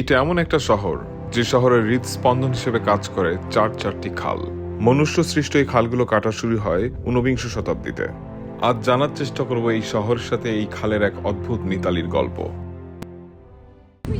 এটা এমন একটা শহর যে শহরের হৃদস্পন্দন হিসেবে কাজ করে চার চারটি খাল। মনুষ্য সৃষ্ট এই খালগুলো কাটা শুরু হয় ঊনবিংশ শতাব্দীতে। আজ জানার চেষ্টা করব এই শহরের সাথে এই খালের এক অদ্ভুত মিতালির গল্প।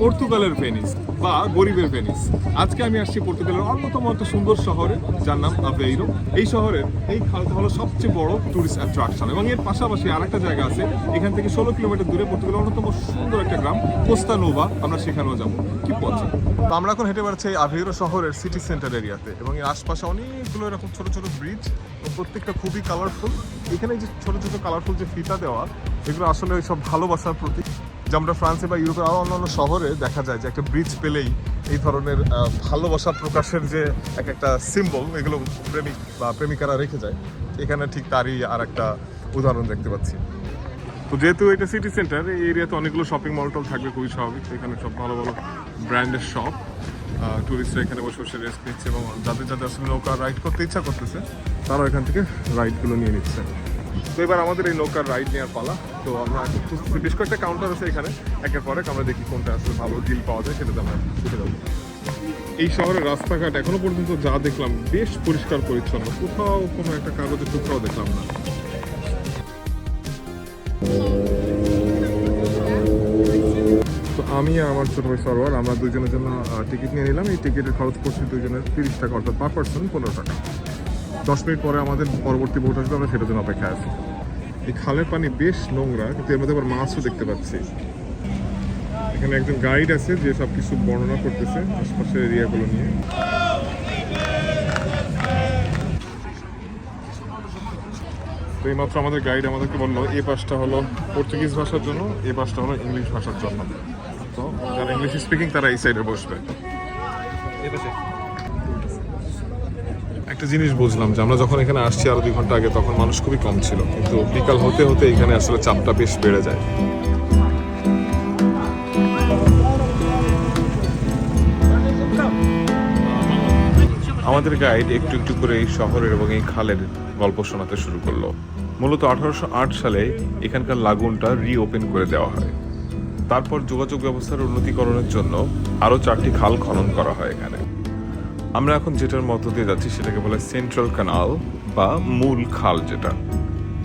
পর্তুগালের ভেনিস বা গরিবের ভেনিস। আজকে আমি আসছি পর্তুগালের অন্যতম একটা সুন্দর শহরে, যার নাম আভেইরো এই শহরের এই খালটা হলো সবচেয়ে বড় টুরিস্ট অ্যাট্রাকশন এবং এর পাশাপাশি আরেকটা জায়গা আছে, এখান থেকে ষোলো কিলোমিটার দূরে পর্তুগালের অন্যতম সুন্দর একটা গ্রাম, কোস্তা নোভা। আমরা সেখানেও যাব। কি পথে? তো আমরা এখন হেঁটে বেড়াচ্ছি আভেইরো শহরের সিটি সেন্টার এরিয়াতে এবং এর আশপাশে অনেকগুলো এরকম ছোট ছোট ব্রিজ প্রত্যেকটা খুবই কালারফুল এখানে যে ছোট ছোট কালারফুল যে ফিতা দেওয়া, এগুলো আসলে ওই সব ভালোবাসার প্রতীক। যে আমরা ফ্রান্সে বা ইউরোপের আরও অন্যান্য শহরে দেখা যায় যে একটা ব্রিজ পেলেই এই ধরনের ভালোবাসা প্রকাশের যে এক একটা সিম্বল এগুলো প্রেমিক বা প্রেমিকারা রেখে যায়। এখানে ঠিক তারই আর একটা উদাহরণ দেখতে পাচ্ছি। তো যেহেতু এটা সিটি সেন্টার এই এরিয়াতে অনেকগুলো শপিং মল টল থাকবে, খুবই স্বাভাবিক। এখানে সব ভালো ভালো ব্র্যান্ডের শপ টুরিস্টরা এখানে বসে বসে রেস্ট নিচ্ছে এবং যাদের যাদের আসলে নৌকা রাইড করতে ইচ্ছা করতেছে, তারাও এখান থেকে রাইডগুলো নিয়ে নিচ্ছে। তো এবার আমাদের এই নৌকার রাইড নেওয়ার পালা। তো আমরা বেশ কয়েকটা কাউন্টার আছে এখানে। একের পরে আমরা দেখি কোনটা আসলে ভালো ডিল পাওয়া যায়, সেটাতে আমরা শিখে যাব। এই শহরের রাস্তাঘাট এখনও পর্যন্ত যা দেখলাম, বেশ পরিষ্কার, পরিচ্ছন্ন। কোথাও কোনো একটা কাগজের টুকরাও দেখলাম না। তো আমি আমার ছোট ভাই সরোয়ার, আমরা দুজনের জন্য টিকিট নিয়ে নিলাম। এই টিকিটের খরচ পড়ছে দুজনের তিরিশ টাকা অর্থাৎ পার পার্সন পনেরো টাকা। দশ মিনিট পরে আমাদের পরবর্তী বোট আসবে, আমরা সেটার জন্য অপেক্ষায় আছি। এই খালের পানি বেশ নোংরা, কিন্তু এর মধ্যে আবার মাছও দেখতে পাচ্ছি। এখানে একজন গাইড আছে যে সব কিছু বর্ণনা করতেছে, আশপাশের এরিয়াগুলো নিয়ে। তো এইমাত্র আমাদের গাইড আমাদেরকে বলল এই পাশটা হলো পর্তুগিজ ভাষার জন্য এই পাশটা হলো ইংলিশ ভাষার জন্য। তো যারা ইংলিশ স্পিকিং তারা এই সাইডে বসবে। একটা জিনিস বুঝলাম যে আমরা যখন এখানে আসছি আরও দুই ঘণ্টা আগে, তখন মানুষ খুবই কম ছিল। কিন্তু বিকাল হতে হতে এখানে আসলে চাপটা বেশ বেড়ে যায়। আমাদের গাইড একটু একটু করে এই শহরের এবং এই খালের গল্প শোনাতে শুরু করল। মূলত আঠারোশো আট সালে এখানকার লাগুনটা রিওপেন করে দেওয়া হয়। তারপর যোগাযোগ ব্যবস্থার উন্নতিকরণের জন্য আরও চারটি খাল খনন করা হয় এখানে। আমরা এখন যেটার মধ্য দিয়ে যাচ্ছি সেটাকে বলে সেন্ট্রাল কানাল বা মূল খাল যেটা।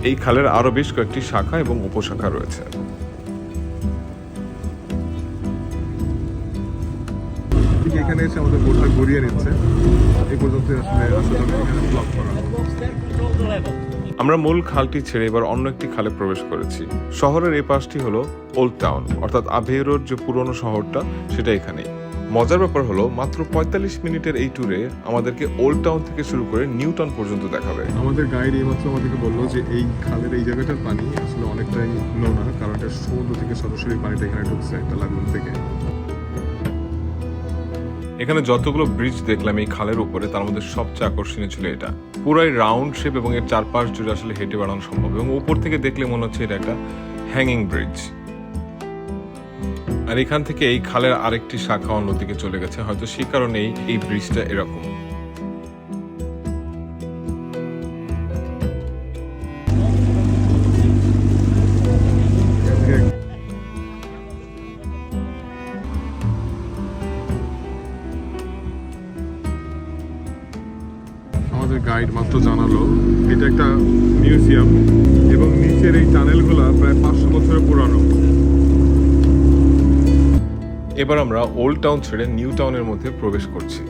এই খালের আরও বেশ কয়েকটি শাখা এবং উপশাখা রয়েছে। এখানে এসে আমাদের বোটটা ঘুরিয়ে নিচ্ছে। এই পর্যন্ত আসলে ব্লক করা আমরা মূল খালটি ছেড়ে এবার অন্য একটি খালে প্রবেশ করেছি। শহরের এই পাশটি হলো ওল্ড টাউন অর্থাৎ আভেরোর যে পুরনো শহরটা সেটা এখানেই। মজার ব্যাপার হলো মাত্র পঁয়তাল্লিশ মিনিটের এই ট্যুরে আমাদেরকে ওল্ড টাউন থেকে শুরু করে নিউ টাউন পর্যন্ত দেখাবে। আমাদের গাইড এইমাত্র আমাদেরকে বলল যে এই খালের এই জায়গাটার পানি আসলে অনেকটাই নোনা কারণ এটা সমুদ্র থেকে সরাসরি পানিটা এখানে ঢুকছে একটা লাগুন থেকে। এখানে যতগুলো ব্রিজ দেখলাম এই খালের উপরে তার মধ্যে সবচেয়ে আকর্ষণীয় ছিল এটা। পুরাই রাউন্ড শেপ এবং এর চারপাশ জুড়ে আসলে হেঁটে বেড়ানো সম্ভব এবং উপর থেকে দেখলে মনে হচ্ছে এটা একটা হ্যাঙ্গিং ব্রিজ আর এখান থেকে এই খালের আরেকটি শাখা অন্যদিকে চলে গেছে। হয়তো সেই কারণেই এই ব্রিজটা এরকম। আমাদের গাইড মাত্র জানালো, এটা একটা মিউজিয়াম এবং নিচের এই টানেলগুলো প্রায় পাঁচশো বছরের পুরানো। এবার আমরা ওল্ড টাউন ছেড়ে নিউ টাউনের মধ্যে প্রবেশ করছি।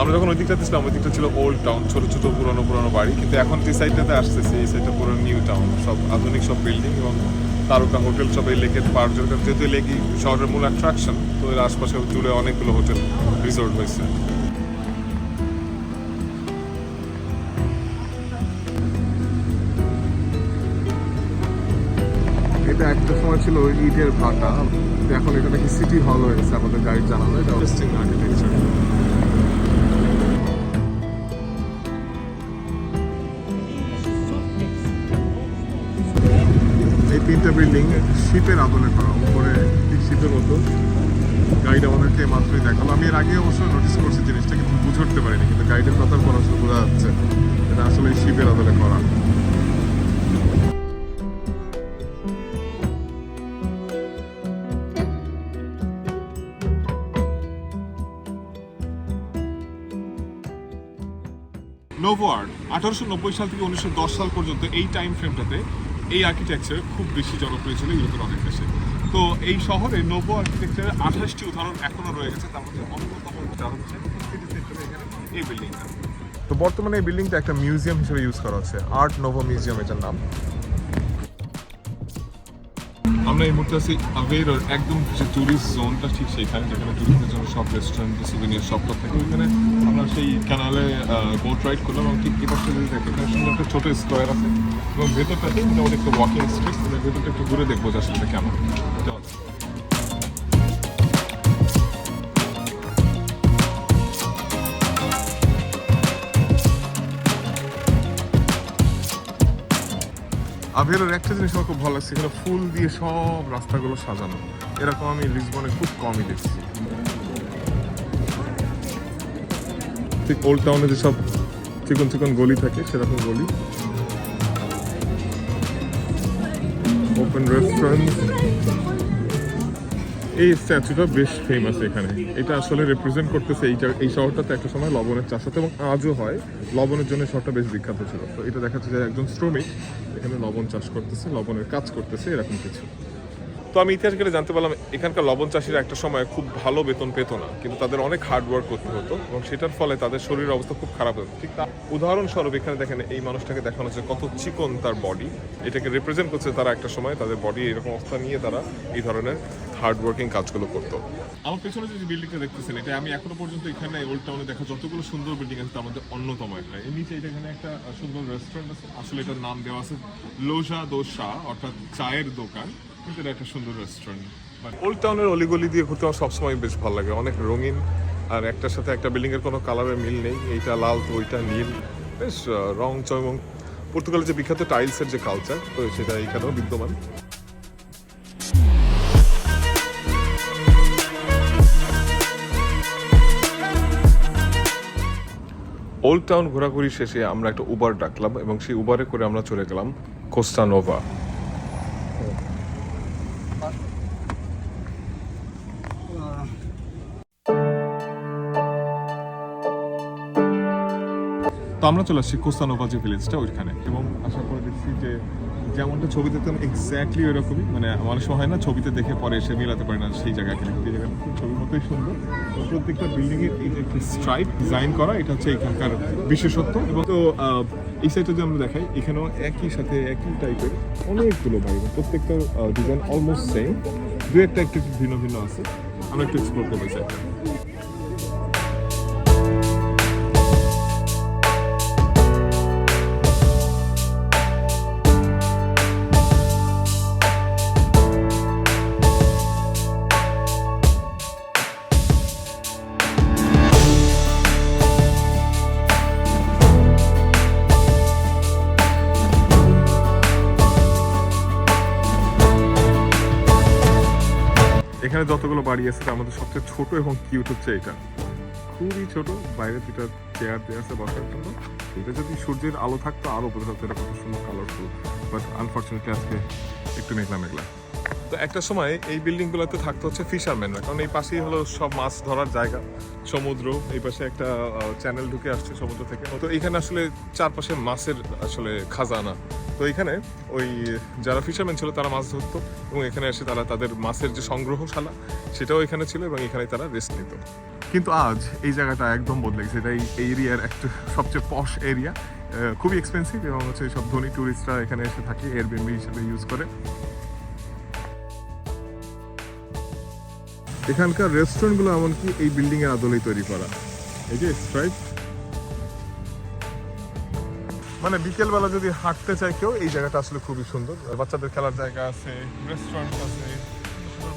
আমরা যখন ওই দিকটাতে ছিলাম, ওই দিকটা ছিল ওল্ড টাউন ছোট ছোট পুরনো পুরনো বাড়ি। কিন্তু এখন যে সাইডটাতে আসতেছে, এই সাইডটা পুরো নিউ টাউন সব আধুনিক সব বিল্ডিং এবং তারকা হোটেল সব এই লেকের পার যেহেতু লেকই শহরের মূল অ্যাট্রাকশন তো এর আশপাশে জুড়ে অনেকগুলো হোটেল রিসোর্ট হয়েছে এটা একটা সময় ছিল ইটের ভাটা। এখন এটা নাকি সিটি হল হয়েছে, আমাদের গাইড জানালো, এটা ইন্টারেস্টিং আর্কিটেকচার এই তিনটা বিল্ডিং শীতের আদলে করা, উপরে ঠিক শীতের মতো। গাইড আমাদেরকে মাত্রই দেখাল। আমি এর আগে অবশ্য নোটিস করছি জিনিসটা, কিন্তু বুঝে উঠতে পারিনি, কিন্তু গাইডের পর আসলে বোঝা যাচ্ছে। এটা আসলে শিপের আদলে করা। নোভো আর্ট আঠারোশো নব্বই সাল থেকে উনিশশো দশ সাল পর্যন্ত এই টাইম ফ্রেমটাতে এই আর্কিটেকচার খুব বেশি জনপ্রিয় ছিল ইউরোপের অনেক দেশে। তো এই শহরে নোভো আর্কিটেকচারের আঠাশটি উদাহরণ এখনও রয়ে গেছে, তার মধ্যে অন্যতম উদাহরণ হচ্ছে এই বিল্ডিংটা তো বর্তমানে এই বিল্ডিংটা একটা মিউজিয়াম হিসেবে ইউজ করা হচ্ছে আর্ট নোভো মিউজিয়াম এটার নাম। আমরা এই মুহূর্তে আছি আভেরোর একদম যে টুরিস্ট জোনটা ঠিক সেখানে যেখানে টুরিস্টের জন্য সব রেস্টুরেন্ট সুভিনিয়ার সব থাকে। ওইখানে আমরা সেই ক্যানালে বোট রাইড করলাম এবং ঠিক এই পাশে যদি দেখি, এখানে সুন্দর একটা ছোটো স্কোয়ার আছে এবং ভেতরটাতে মোটামুটি একটা ওয়াকিং স্ট্রিট ভেতরটা একটু ঘুরে দেখব যে আসলে কেমন। আভেরোর একটা জিনিস আমার খুব ভালো লাগছে, এখানে ফুল দিয়ে সব রাস্তাগুলো সাজানো। এরকম আমি লিসবনে খুব কমই দেখছি। ঠিক ওল্ড টাউনে যেসব চিকন চিকন গলি থাকে, সেরকম গলি। ওপেন রেস্টুরেন্ট এই স্ট্যাচুটা বেশ ফেমাস এখানে। এটা আসলে রিপ্রেজেন্ট করতেছে এই জায়গা- এই শহরটাতে একটা সময় লবণের চাষ হতো এবং আজও হয়। লবণের জন্য শহরটা বেশ বিখ্যাত ছিল। তো এটা দেখাচ্ছে যে একজন শ্রমিক এখানে লবণ চাষ করতেছে, লবণের কাজ করতেছে, এরকম কিছু। তো আমি ইতিহাস গেলে জানতে পারলাম, এখানকার লবণ চাষিরা একটা সময় খুব ভালো বেতন পেত না, কিন্তু তাদের অনেক হার্ড ওয়ার্ক করতে হতো এবং সেটার ফলে তাদের শরীরের অবস্থা খুব খারাপ হতো। ঠিক তা উদাহরণস্বরূপ এখানে দেখেন, এই মানুষটাকে দেখানো হচ্ছে কত চিকন তার বডি এটাকে রিপ্রেজেন্ট করছে তারা একটা সময়, তাদের বডি এরকম অবস্থা নিয়ে তারা এই ধরনের হার্ড ওয়ার্কিং কাজগুলো করতো। আমার পেছনে যে বিল্ডিংটা দেখতেছেন এটা আমি এখনও পর্যন্ত এখানে ওল্ড টাউনে দেখা যতগুলো সুন্দর বিল্ডিং আছে তার মধ্যে অন্যতম একটা। এর নিচে এটা এখানে একটা সুন্দর রেস্টুরেন্ট আছে আসলে এটার নাম দেওয়া আছে লোজা দোসা অর্থাৎ চায়ের দোকান কিন্তু এটা একটা সুন্দর রেস্টুরেন্ট ওল্ড টাউনের অলিগলি দিয়ে ঘুরতে আমার সবসময় বেশ ভালো লাগে অনেক রঙিন আর একটার সাথে একটা বিল্ডিং এর কোনো কালারের মিল নেই এইটা লাল তো ওইটা নীল। বেশ রং চং এবং পর্তুগালের যে বিখ্যাত টাইলসের যে কালচার তো সেটা এখানেও বিদ্যমান। ওল্ড টাউন ঘোরাঘুরি শেষে আমরা একটা উবার ডাকলাম এবং সেই উবারে করে আমরা চলে গেলাম কোস্তানোভা তো আমরা চলে আসছি কোস্তানোভা যে ভিলেজটা ওইখানে এবং আশা করে দেখছি যে যেমনটা ছবিতে দেখতাম এক্স্যাক্টলি ওইরকমই মানে অনেক সময় হয় না, ছবিতে দেখে পরে এসে মিলাতে পারে না সেই জায়গাকে এই জায়গাটা ছবির মতোই সুন্দর। প্রত্যেকটা বিল্ডিং এর এই যে স্ট্রাইপ ডিজাইন করা, এটা হচ্ছে এখানকার বিশেষত্ব। এবং তো এই সাইডটা যদি আমরা দেখাই, এখানেও একই সাথে একই টাইপের অনেকগুলো বাড়ি। প্রত্যেকটা ডিজাইন অলমোস্ট সেম দু একটা একটু ভিন্ন ভিন্ন আছে। আমরা একটু এক্সপ্লোর করব এই এখানে যতগুলো বাড়ি আছে, তার মধ্যে সবচেয়ে ছোট এবং কিউট হচ্ছে এটা। খুবই ছোট, বাইরে দুটা চেয়ার দেওয়া আছে বসার জন্য। এটা যদি সূর্যের আলো থাকতো, আরও বোঝা যেত এটা কত সুন্দর কালারফুল বাট আনফর্চুনেটলি আজকে একটু মেঘলা মেঘলা। তো একটা সময় এই বিল্ডিংগুলোতে থাকতো হচ্ছে ফিশারম্যানরা কারণ এই পাশেই হলো সব মাছ ধরার জায়গা, সমুদ্র, এই পাশে একটা চ্যানেল ঢুকে আসছে সমুদ্র থেকে। তো এখানে আসলে চারপাশে মাছের আসলে খাজানা। তো এখানে ওই যারা ফিশারম্যান ছিল তারা মাছ ধরতো এবং এখানে এসে তারা তাদের মাছের যে সংগ্রহশালা, সেটাও এখানে ছিল এবং এখানে তারা রেস্ট নিত। কিন্তু আজ এই জায়গাটা একদম বদলে গেছে। এটা এই এরিয়ার একটা সবচেয়ে পশ এরিয়া খুবই এক্সপেন্সিভ এবং হচ্ছে সব ধনী ট্যুরিস্টরা এখানে এসে থাকে এয়ারবিএনবি হিসেবে ইউজ করে। এখানকার রেস্টুরেন্টগুলো এমনকি এই বিল্ডিংয়ের আদলেই তৈরি করা। এই যে স্ট্রাইপ মানে বিকেলবেলা যদি হাঁটতে চায় কেউ, এই জায়গাটা আসলে খুবই সুন্দর। বাচ্চাদের খেলার জায়গা আছে রেস্টুরেন্ট আছে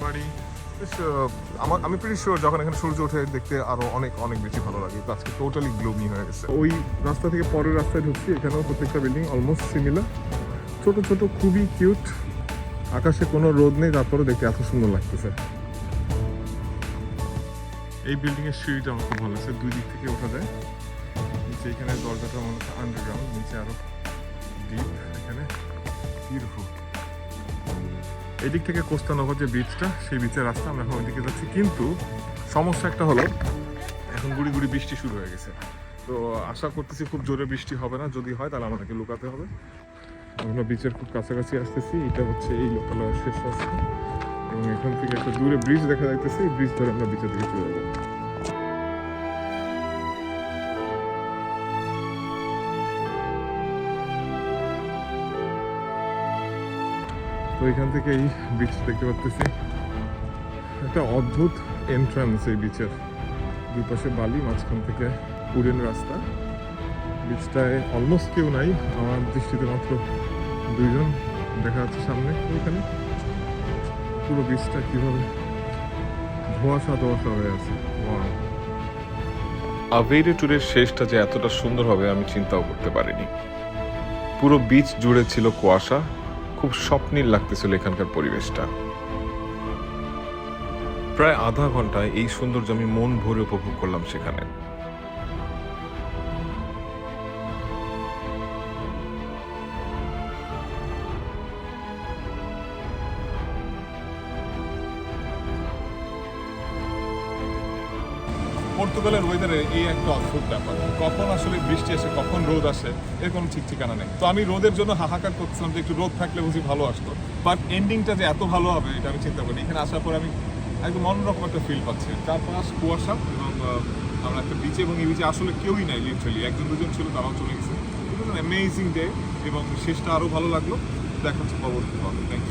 বাড়ি আমার আমি প্রিটি শিওর যখন এখানে সূর্য ওঠে, দেখতে আরও অনেক অনেক বেশি ভালো লাগে। আজকে টোটালি গ্লোমি হয়ে গেছে। ওই রাস্তা থেকে পরের রাস্তায় ঢুকছি, এখানেও প্রত্যেকটা বিল্ডিং অলমোস্ট সিমিলার ছোট ছোট, খুবই কিউট আকাশে কোনো রোদ নেই তারপরে দেখতে এত সুন্দর লাগতেছে। এই বিল্ডিং এর সিঁড়িটা আমার খুব ভালো লাগছে, দুই দিক থেকে ওঠা যায়। নিচে এখানে, দরজাটা মনে হচ্ছে আন্ডারগ্রাউন্ড নিচে আরও ডিপ এখানে। বিউটিফুল এদিক থেকে কোস্তানগর যে বিচটা সেই বিচের রাস্তা, আমরা এখন ওইদিকে যাচ্ছি। কিন্তু সমস্যা একটা হলো, এখন গুড়ি গুড়ি বৃষ্টি শুরু হয়ে গেছে। তো আশা করতেছি খুব জোরে বৃষ্টি হবে না, যদি হয় তাহলে আমাদেরকে লুকাতে হবে। আমরা বিচের খুব কাছাকাছি আসতেছি, এটা হচ্ছে এই লোকালয়ের শেষ রাস্তা। এবং এখান থেকে একটা দূরে ব্রিজ দেখা যাইতেছে, এই ব্রিজ ধরে আমরা বিচের দিকে চলে যাব। তো এখান থেকে এই বিচ দেখতে পাচ্তেছি একটা অদ্ভুত এন্ট্রান্স এই বিচের দুই পাশে বালি, মাঝখান থেকে উড়েন রাস্তা। বিচটায় অলমোস্ট কেউ নাই, আমার দৃষ্টিতে মাত্র দুইজন দেখা যাচ্ছে সামনে ওইখানে। পুরো বিচটা কীভাবে ধোয়াশা ধোয়াশা হয়ে আছে. আভেইরে ট্যুরের শেষটা যে এতটা সুন্দর হবে আমি চিন্তাও করতে পারিনি। পুরো বিচ জুড়ে ছিল কুয়াশা খুব স্বপ্নের লাগতেছিল এখানকার পরিবেশটা। প্রায় আধা ঘন্টায় এই সৌন্দর্য আমি মন ভরে উপভোগ করলাম সেখানে। পর্তুগালের ওয়েদারে এই একটা অদ্ভুত ব্যাপার। কখন আসলে বৃষ্টি আসে, কখন রোদ আসে, এর কোনো ঠিক ঠিকানা নেই। তো আমি রোদের জন্য হাহাকার করছিলাম যে একটু রোদ থাকলে বুঝি ভালো আসতো। বাট এন্ডিংটা যে এত ভালো হবে, এটা আমি চিন্তা করি এখানে আসার পর আমি একদম অন্যরকম একটা ফিল পাচ্ছি। চারপাশ কুয়াশা এবং আমরা একটা বিচে এবং এই বিচে আসলে কেউই নাই লিটারালি একজন, দুজন ছিল, তারাও চলে গেছে। অ্যামেজিং ডে এবং শেষটা আরও ভালো লাগল। দেখা হচ্ছে পরবর্তী থ্যাংক ইউ